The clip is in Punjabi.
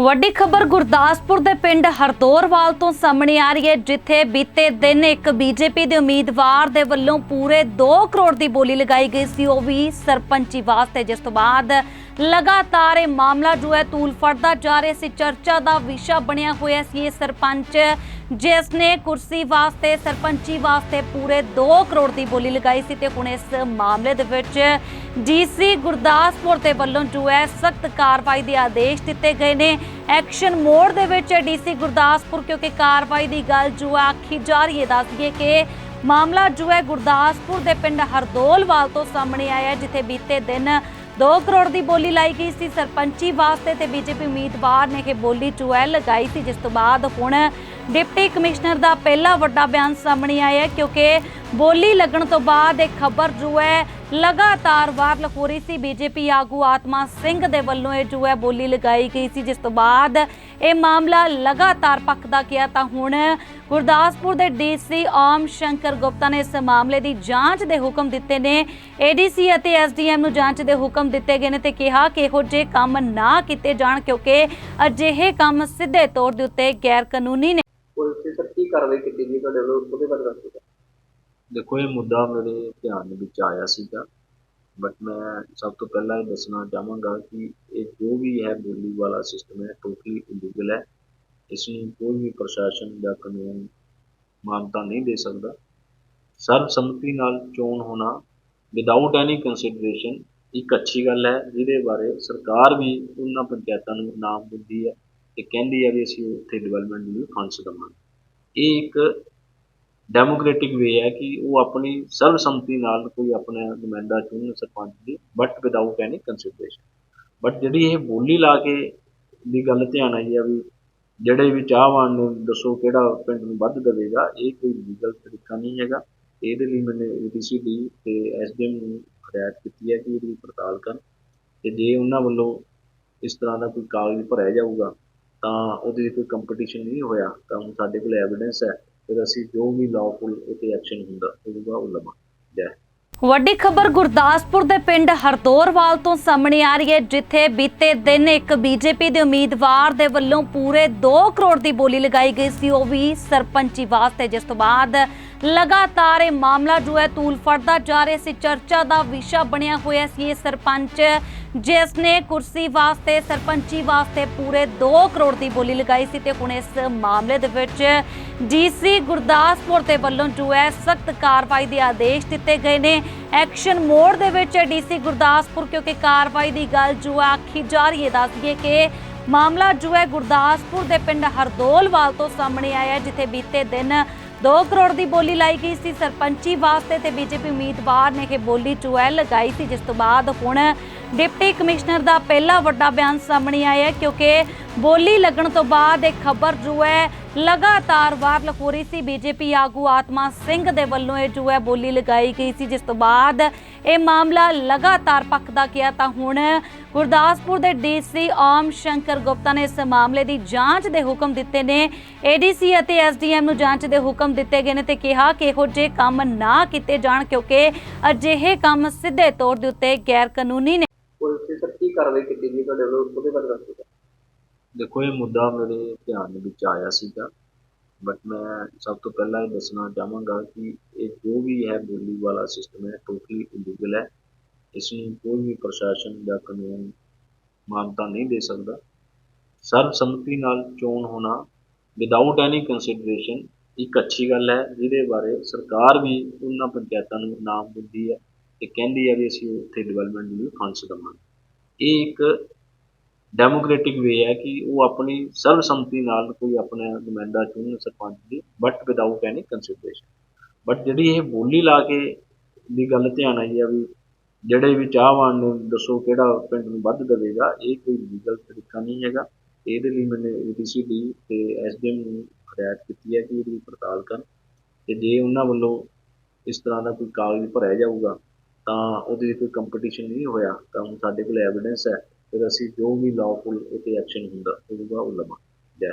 ਵੱਡੀ ਖਬਰ ਗੁਰਦਾਸਪੁਰ ਦੇ ਪਿੰਡ ਹਰਦੋਰਵਾਲ ਤੋਂ ਸਾਹਮਣੇ ਆ ਰਹੀ ਹੈ, ਜਿੱਥੇ ਬੀਤੇ ਦਿਨ ਇੱਕ ਬੀਜੇਪੀ ਦੇ ਉਮੀਦਵਾਰ ਦੇ ਵੱਲੋਂ ਪੂਰੇ 2 ਕਰੋੜ ਦੀ ਬੋਲੀ ਲਗਾਈ ਗਈ ਸੀ। ਉਹ ਵੀ ਸਰਪੰਚੀ ਵਾਸਤੇ, ਜਿਸ ਤੋਂ ਬਾਅਦ ਲਗਾਤਾਰ ਇਹ ਮਾਮਲਾ ਜੋ ਹੈ ਤੂਲ ਫੜਦਾ ਜਾ ਰਿਹਾ ਸੀ, ਚਰਚਾ ਦਾ ਵਿਸ਼ਾ ਬਣਿਆ ਹੋਇਆ ਸੀ ਇਹ ਸਰਪੰਚ, ਜਿਸ ਨੇ ਕੁਰਸੀ ਵਾਸਤੇ, ਸਰਪੰਚੀ ਵਾਸਤੇ ਪੂਰੇ 2 ਕਰੋੜ ਦੀ ਬੋਲੀ ਲਗਾਈ ਸੀ ਤੇ ਹੁਣ ਇਸ ਮਾਮਲੇ ਦੇ ਵਿੱਚ ਡੀਸੀ ਗੁਰਦਾਸਪੁਰ ਦੇ ਵੱਲੋਂ ਜੋ ਹੈ ਸਖਤ ਕਾਰਵਾਈ ਦੇ ਆਦੇਸ਼ ਦਿੱਤੇ ਗਏ ਨੇ। ਐਕਸ਼ਨ ਮੋਡ ਦੇ ਵਿੱਚ ਡੀਸੀ ਗੁਰਦਾਸਪੁਰ, ਕਿਉਂਕਿ ਕਾਰਵਾਈ ਦੀ ਗੱਲ ਜੋ ਹੈ ਆਖੀ ਜਾ ਰਹੀ ਹੈ, ਦੱਸ ਕਿ ਮਾਮਲਾ ਜੋ ਹੈ ਗੁਰਦਾਸਪੁਰ ਦੇ ਪਿੰਡ ਹਰਦੋਲਵਾਲ ਤੋਂ ਸਾਹਮਣੇ ਆਇਆ ਜਿੱਥੇ ਬੀਤੇ ਦਿਨ 2 ਕਰੋੜ ਦੀ ਬੋਲੀ ਲਾਈ ਗਈ ਸੀ ਸਰਪੰਚੀ ਵਾਸਤੇ ਤੇ ਬੀਜੇਪੀ ਉਮੀਦਵਾਰ ਨੇ ਇਹ ਬੋਲੀ ਜੋ ਲਗਾਈ ਸੀ, ਜਿਸ ਤੋਂ ਬਾਅਦ ਹੁਣ ਡਿਪਟੀ ਕਮਿਸ਼ਨਰ ਦਾ ਪਹਿਲਾ ਵੱਡਾ ਬਿਆਨ ਸਾਹਮਣੇ ਆਇਆ ਕਿਉਂਕਿ ਬੋਲੀ ਲੱਗਣ ਤੋਂ ਬਾਅਦ ਇਹ ਖਬਰ ਜੋ ਹੈ ਲਗਾਤਾਰ ਵਾਰ ਹੋ ਰਹੀ ਸੀ। ਬੀਜੇਪੀ ਆਗੂ ਆਤਮਾ ਸਿੰਘ ਦੇ ਵੱਲੋਂ ਇਹ ਜੋ ਹੈ ਬੋਲੀ ਲਗਾਈ ਗਈ ਸੀ, ਜਿਸ ਤੋਂ ਬਾਅਦ ਇਹ ਮਾਮਲਾ ਲਗਾਤਾਰ ਪੱਕਦਾ ਗਿਆ। ਤਾਂ ਹੁਣ ਗੁਰਦਾਸਪੁਰ ਦੇ ਡੀਸੀ ਓਮ ਸ਼ੰਕਰ ਗੁਪਤਾ ਨੇ ਇਸ ਮਾਮਲੇ ਦੀ ਜਾਂਚ ਦੇ ਹੁਕਮ ਦਿੱਤੇ ਨੇ। ਏਡੀਸੀ ਅਤੇ ਐਸਡੀਐਮ ਨੂੰ ਜਾਂਚ ਦੇ ਹੁਕਮ ਦਿੱਤੇ ਗਏ ਨੇ ਤੇ ਕਿਹਾ ਕਿ ਇਹੋ ਜਿਹੇ ਕੰਮ ਨਾ ਕੀਤੇ ਜਾਣ ਕਿਉਂਕਿ ਅਜਿਹੇ ਕੰਮ ਸਿੱਧੇ ਤੌਰ ਦੇ ਉੱਤੇ ਗੈਰ ਕਾਨੂੰਨੀ ਨੇ। ਕੀ ਕਾਰਵਾਈ ਕੀਤੀ ਜੀ ਤੁਹਾਡੇ ਵੱਲੋਂ, ਉਹਦੇ ਬਾਰੇ ਦੱਸ। ਦੇਖੋ, ਇਹ ਮੁੱਦਾ ਮੇਰੇ ਧਿਆਨ ਦੇ ਵਿੱਚ ਆਇਆ ਸੀਗਾ ਬਟ ਮੈਂ ਸਭ ਤੋਂ ਪਹਿਲਾਂ ਇਹ ਦੱਸਣਾ ਚਾਹਾਂਗਾ ਕਿ ਇਹ ਜੋ ਵੀ ਹੈ ਬੋਲੀ ਵਾਲਾ ਸਿਸਟਮ ਹੈ ਟੋਟਲੀ ਇਲੀਗਲ ਹੈ। ਇਸ ਨੂੰ ਕੋਈ ਵੀ ਪ੍ਰਸ਼ਾਸਨ ਜਾਂ ਕਾਨੂੰਨ ਮਾਨਤਾ ਨਹੀਂ ਦੇ ਸਕਦਾ। ਸਰਬਸੰਮਤੀ ਨਾਲ ਚੋਣ ਹੋਣਾ ਵਿਦਆਊਟ ਐਨੀ ਕੰਸੀਡਰੇਸ਼ਨ ਇੱਕ ਅੱਛੀ ਗੱਲ ਹੈ, ਜਿਹਦੇ ਬਾਰੇ ਸਰਕਾਰ ਵੀ ਉਹਨਾਂ ਪੰਚਾਇਤਾਂ ਨੂੰ ਇਨਾਮ ਦਿੰਦੀ ਹੈ ਤੇ ਕਹਿੰਦੀ ਹੈ ਵੀ ਅਸੀਂ ਉੱਥੇ ਡਿਵੈਲਪਮੈਂਟ ਨੂੰ ਫੰਡਸ ਦੇਵਾਂਗੇ ਇਹ ਇੱਕ ਡੈਮੋਕ੍ਰੈਟਿਕ ਵੇ ਹੈ ਕਿ ਉਹ ਆਪਣੀ ਸਰਬਸੰਮਤੀ ਨਾਲ ਕੋਈ ਆਪਣਾ ਨੁਮਾਇੰਦਾ ਚੁਣਨ ਸਰਪੰਚ ਦੀ but without any consideration but ਜਿਹੜੀ ਇਹ ਬੋਲੀ ਲਾ ਕੇ ਦੀ ਗੱਲ ਧਿਆਨ ਆਈ ਆ ਵੀ ਜਿਹੜੇ ਵੀ ਚਾਹਵਾਨ ਨੇ ਦੱਸੋ ਕਿਹੜਾ ਪਿੰਡ ਨੂੰ ਵੱਧ ਦੇਵੇਗਾ, ਇਹ ਕੋਈ ਲੀਗਲ ਤਰੀਕਾ ਨਹੀਂ ਹੈਗਾ। ਇਹਦੇ ਲਈ ਮੈंने ਏਡੀਸੀਡੀ ਤੇ ਐਸਡੀਐਮ ਨੂੰ ਹਦਾਇਤ ਕੀਤੀ ਹੈ ਕਿ ਇਹਦੀ ਪੜਤਾਲ ਕਰਨ। ਤੇ ਜੇ ਉਹਨਾਂ ਵੱਲੋਂ ਇਸ ਤਰ੍ਹਾਂ ਦਾ ਕੋਈ ਕਾਗਜ਼ ਭਰਿਆ ਜਾਊਗਾ ਤਾਂ ਉਹਦੇ ਕੋਈ ਕੰਪੀਟੀਸ਼ਨ ਨਹੀਂ ਹੋਇਆ, ਤਾਂ ਹੁਣ ਸਾਡੇ ਕੋਲ ਐਵੀਡੈਂਸ ਹੈ ਫਿਰ ਅਸੀਂ ਜੋ ਵੀ ਲਾਅਫੁਲ ਉਤੇ ਐਕਸ਼ਨ ਹੁੰਦਾ, ਹੋਊਗਾ, ਉਹ ਲਵਾਂਗੇ। ਜੈ ਵੱਡੀ ਖਬਰ ਗੁਰਦਾਸਪੁਰ ਦੇ ਪਿੰਡ ਹਰਦੋਰਵਾਲ ਤੋਂ ਸਾਹਮਣੇ ਆ ਰਹੀ ਹੈ, ਜਿੱਥੇ ਬੀਤੇ ਦਿਨ ਇੱਕ ਬੀਜੇਪੀ ਦੇ ਉਮੀਦਵਾਰ ਦੇ ਵੱਲੋਂ ਪੂਰੇ 2 ਕਰੋੜ ਦੀ ਬੋਲੀ ਲਗਾਈ ਗਈ ਸੀ। ਉਹ ਵੀ ਸਰਪੰਚੀ ਵਾਸਤੇ, ਜਿਸ ਤੋਂ ਬਾਅਦ ਲਗਾਤਾਰ ਇਹ ਮਾਮਲਾ ਜੋ ਹੈ ਤੂਲ ਫੜਦਾ ਜਾ ਰਿਹਾ ਸੀ, ਚਰਚਾ ਦਾ ਵਿਸ਼ਾ ਬਣਿਆ ਹੋਇਆ ਸੀ ਇਹ ਸਰਪੰਚ, ਜਿਸ ਨੇ ਕੁਰਸੀ ਵਾਸਤੇ, ਸਰਪੰਚੀ ਵਾਸਤੇ ਪੂਰੇ 2 ਕਰੋੜ ਦੀ ਬੋਲੀ ਲਗਾਈ ਸੀ ਤੇ ਹੁਣ ਇਸ ਮਾਮਲੇ ਦੇ ਵਿੱਚ ਡੀਸੀ ਗੁਰਦਾਸਪੁਰ ਦੇ ਵੱਲੋਂ ਜੋ ਹੈ ਸਖਤ ਕਾਰਵਾਈ ਦੇ ਆਦੇਸ਼ ਦਿੱਤੇ ਗਏ ਨੇ। ਐਕਸ਼ਨ ਮੋਡ ਦੇ ਵਿੱਚ ਡੀਸੀ ਗੁਰਦਾਸਪੁਰ, ਕਿਉਂਕਿ ਕਾਰਵਾਈ ਦੀ ਗੱਲ ਜੋ ਹੈ ਆਖੀ ਜਾ ਰਹੀ ਹੈ, ਦੱਸ ਦਈਏ ਕਿ ਮਾਮਲਾ ਜੋ ਹੈ ਗੁਰਦਾਸਪੁਰ ਦੇ ਪਿੰਡ ਹਰਦੋਲਵਾਲ ਤੋਂ ਸਾਹਮਣੇ ਆਇਆ ਜਿੱਥੇ ਬੀਤੇ ਦਿਨ 2 ਕਰੋੜ ਦੀ ਬੋਲੀ ਲਾਈ ਗਈ ਸੀ ਸਰਪੰਚੀ ਵਾਸਤੇ ਤੇ ਬੀਜੇਪੀ ਉਮੀਦਵਾਰ ਨੇ ਇਹ ਬੋਲੀ ਚੁਐਲ ਲਗਾਈ ਸੀ, ਜਿਸ ਤੋਂ ਬਾਅਦ ਹੁਣ ਡਿਪਟੀ ਕਮਿਸ਼ਨਰ ਦਾ ਪਹਿਲਾ ਵੱਡਾ ਬਿਆਨ ਸਾਹਮਣੇ ਆਇਆ ਕਿਉਂਕਿ ਬੋਲੀ ਲੱਗਣ ਤੋਂ ਬਾਅਦ ਇਹ ਖਬਰ ਜੋ ਹੈ ਲਗਾਤਾਰ ਵਾਇਰਲ ਹੋ ਸੀ। ਬੀਜੇਪੀ ਆਗੂ ਆਤਮਾ ਸਿੰਘ ਦੇ ਵੱਲੋਂ ਇਹ ਜੋ ਹੈ ਬੋਲੀ ਲਗਾਈ ਗਈ ਸੀ, ਜਿਸ ਤੋਂ ਬਾਅਦ ਇਹ ਮਾਮਲਾ ਲਗਾਤਾਰ ਪੱਕਦਾ ਗਿਆ। ਤਾਂ ਹੁਣ ਗੁਰਦਾਸਪੁਰ ਦੇ ਡੀਸੀ ਓਮ ਸ਼ੰਕਰ ਗੁਪਤਾ ਨੇ ਇਸ ਮਾਮਲੇ ਦੀ ਜਾਂਚ ਦੇ ਹੁਕਮ ਦਿੱਤੇ ਨੇ। ਏਡੀਸੀ ਅਤੇ ਐਸਡੀਐਮ ਨੂੰ ਜਾਂਚ ਦੇ ਹੁਕਮ ਦਿੱਤੇ ਗਏ ਨੇ ਤੇ ਕਿਹਾ ਕਿ ਇਹੋ ਜਿਹੇ ਕੰਮ ਨਾ ਕੀਤੇ ਜਾਣ, ਕਿਉਂਕਿ ਅਜਿਹੇ ਕੰਮ ਸਿੱਧੇ ਤੌਰ ਦੇ ਉੱਤੇ ਗੈਰ ਕਾਨੂੰਨੀ ਨੇ। ਪੁਲਿਸ ਕੀ ਕਾਰਵਾਈ ਕੀਤੀ ਜੀ ਤੁਹਾਡੇ ਵੱਲੋਂ ਉਹਦੇ ਬਾਰੇ ਦੱਸ। ਦੇਖੋ, ਇਹ ਮੁੱਦਾ ਮੇਰੇ ਧਿਆਨ ਦੇ ਵਿੱਚ ਆਇਆ ਸੀਗਾ ਬਟ ਮੈਂ ਸਭ ਤੋਂ ਪਹਿਲਾਂ ਇਹ ਦੱਸਣਾ ਚਾਹਾਂਗਾ ਕਿ ਇਹ ਜੋ ਵੀ ਹੈ ਬੋਲੀ ਵਾਲਾ ਸਿਸਟਮ ਹੈ ਟੋਟਲੀ ਇਲੀਗਲ ਹੈ। ਇਸ ਨੂੰ ਕੋਈ ਵੀ ਪ੍ਰਸ਼ਾਸਨ ਜਾਂ ਕਾਨੂੰਨ ਮਾਨਤਾ ਨਹੀਂ ਦੇ ਸਕਦਾ। ਸਰਬਸੰਮਤੀ ਨਾਲ ਚੋਣ ਹੋਣਾ ਵਿਦਆਊਟ ਐਨੀ ਕੰਸੀਡਰੇਸ਼ਨ ਇੱਕ ਅੱਛੀ ਗੱਲ ਹੈ, ਜਿਹਦੇ ਬਾਰੇ ਸਰਕਾਰ ਵੀ ਉਹਨਾਂ ਪੰਚਾਇਤਾਂ ਨੂੰ ਨਾਮ ਦਿੰਦੀ ਹੈ ਤੇ ਕਹਿੰਦੀ ਹੈ ਵੀ ਅਸੀਂ ਉੱਥੇ ਡਿਵੈਲਪਮੈਂਟ ਲਈ ਫੰਡਸ ਦੇਵਾਂਗੇ। ਇਹ ਇੱਕ ਡੈਮੋਕ੍ਰੈਟਿਕ ਵੇ ਹੈ ਕਿ ਉਹ ਆਪਣੀ ਸਰਬਸੰਮਤੀ ਨਾਲ ਕੋਈ ਆਪਣਾ ਨੁਮਾਇੰਦਾ ਚੁਣਨ ਸਰਪੰਚ ਦੀ but without any consideration but ਜਿਹੜੀ ਇਹ ਬੋਲੀ ਲਾ ਕੇ ਦੀ ਗੱਲ ਧਿਆਨ ਆਈ ਆ ਵੀ ਜਿਹੜੇ ਵੀ ਚਾਹਵਾਨ ਨੇ, ਦੱਸੋ ਕਿਹੜਾ ਪਿੰਡ ਨੂੰ ਵੱਧ ਦੇਵੇਗਾ, ਇਹ ਕੋਈ ਲੀਗਲ ਤਰੀਕਾ ਨਹੀਂ ਹੈਗਾ। ਇਹਦੇ ਲਈ ਮੈਨੇ ਮੈंने ਏਡੀਸੀਡੀ ਤੇ ਐਸਡੀਐਮ ਨੂੰ ਹਦਾਇਤ ਕੀਤੀ ਹੈ ਕਿ ਇਹਦੀ ਪੜਤਾਲ ਕਰਨ। ਤੇ ਜੇ ਉਹਨਾਂ ਵੱਲੋਂ ਇਸ ਤਰ੍ਹਾਂ ਦਾ ਕੋਈ ਕਾਗਜ਼ ਭਰਿਆ ਜਾਊਗਾ, ਤਾਂ ਉਹਦੇ ਲਈ ਕੋਈ ਕੰਪੀਟੀਸ਼ਨ ਨਹੀਂ ਹੋਇਆ, ਤਾਂ ਹੁਣ ਸਾਡੇ ਕੋਲ ਐਵੀਡੈਂਸ ਹੈ। ਫਿਰ ਅਸੀਂ ਜੋ ਵੀ ਲਾਅਫੁਲ ਉਤੇ ਐਕਸ਼ਨ ਹੁੰਦਾ ਹੋਊਗਾ ਉਹ ਲਵਾਂਗੇ ਜੈ